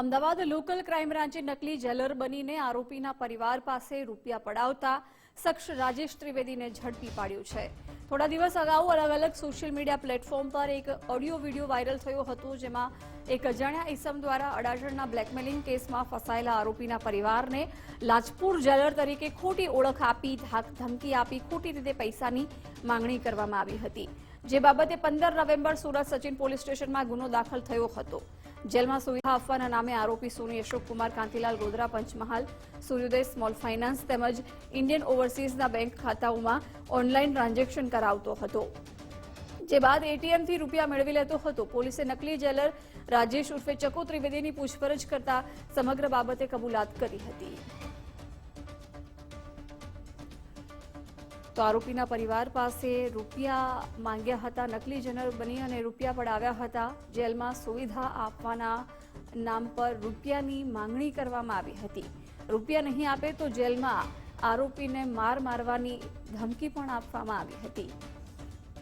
Ahmedabad local crime બ્રાન્ચે નકલી jailer બનીને આરોપીના પરિવાર પાસે રૂપિયા પડાવતા શખ્સ રાજેશ ત્રિવેદીને ઝડપી પાડ્યો છે. થોડા દિવસ અગાઉ અલગ અલગ સોશિયલ મીડિયા પ્લેટફોર્મ પર એક ઓડિયો વીડિયો વાયરલ થયો હતો, જેમાં એક અજાણ્યા ઇસમ દ્વારા અડાજણના બ્લેકમેલિંગ કેસમાં ફસાયેલા આરોપીના પરિવારને લાજપુર જેલર તરીકે ખોટી ઓળખ આપી ધમકી આપી, ખોટી રીતે પૈસાની માંગણી કરવામાં આવી હતી. જે બાબતે પંદર નવેમ્બર સુરત સચિન પોલીસ સ્ટેશનમાં ગુનો દાખલ થયો હતો. જેલમાં સુવિધા આપવાના નામે આરોપી સોની અશોકકુમાર કાંતિલાલ ગોધરા પંચમહાલ, સૂર્યોદય સ્મોલ ફાઇનાન્સ તેમજ ઇન્ડિયન ઓવરસીઝના બેંક ખાતાઓમાં ઓનલાઈન ટ્રાન્ઝેક્શન કરાવતો હતો. જે બાદ એટીએમથી રૂપિયા મેળવી લેતો હતો. પોલીસે નકલી જેલર રાજેશ ઉર્ફે ચકો ત્રિવેદીની પૂછપરછ કરતા સમગ્ર બાબતે કબૂલાત કરી હતી. તો આરોપીના પરિવાર પાસે રૂપિયા માંગ્યા હતા, નકલી જનર બની અને રૂપિયા પડાવ્યા હતા. જેલમાં સુવિધા આપવાના નામ પર રૂપિયાની માંગણી કરવામાં આવી હતી. રૂપિયા નહીં આપે તો જેલમાં આરોપીને માર મારવાની ધમકી પણ આપવામાં આવી હતી.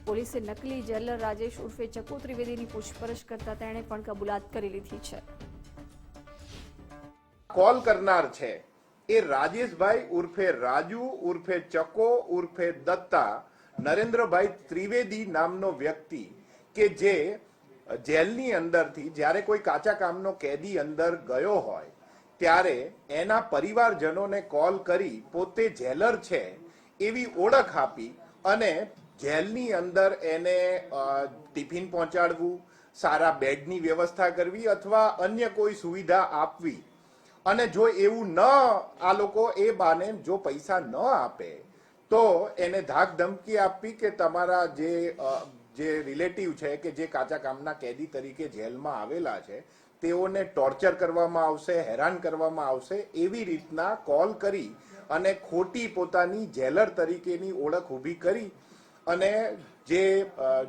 પોલીસે નકલી જેલર રાજેશ ઉર્ફે ચકુ ત્રિવેદીની પૂછપરછ કરતા તેણે પણ કબૂલાત કરી લીધી છે. કોલ કરનાર છે. એ રાજેશભાઈ ઉર્ફે રાજુ, ઉર્ફે ચકો, ઉર્ફે દત્તા, નરેન્દ્રભાઈ ત્રિવેદી નામનો વ્યક્તિ કે જે જેલની અંદરથી જ્યારે કોઈ કાચા કામનો કેદી અંદર ગયો હોય, ત્યારે એના પરિવારજનોને કોલ કરી પોતે જેલર છે એવી ઓળખ આપી અને જેલની અંદર એને ટિફિન પહોંચાડવું, સારા બેડની વ્યવસ્થા કરવી અથવા અન્ય કોઈ સુવિધા આપવી અને જો એવું ન, આ લોકો એ બાને જો પૈસા ન આપે, તો એને ધાક ધમકી આપવી કે તમારા જે જે રિલેટિવ છે કે જે કાચા કામના કેદી તરીકે જેલમાં આવેલા છે, તેઓને ટોર્ચર કરવામાં આવશે, હેરાન કરવામાં આવશે એવી રીતના કોલ કરી અને ખોટી પોતાની જેલર તરીકેની ઓળખ ઊભી કરી અને જે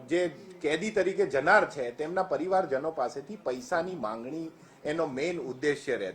જે કેદી તરીકે જનાર છે તેમના પરિવારજનો પાસેથી પૈસાની માંગણી એનો મેઇન ઉદ્દેશ્ય રહેતો.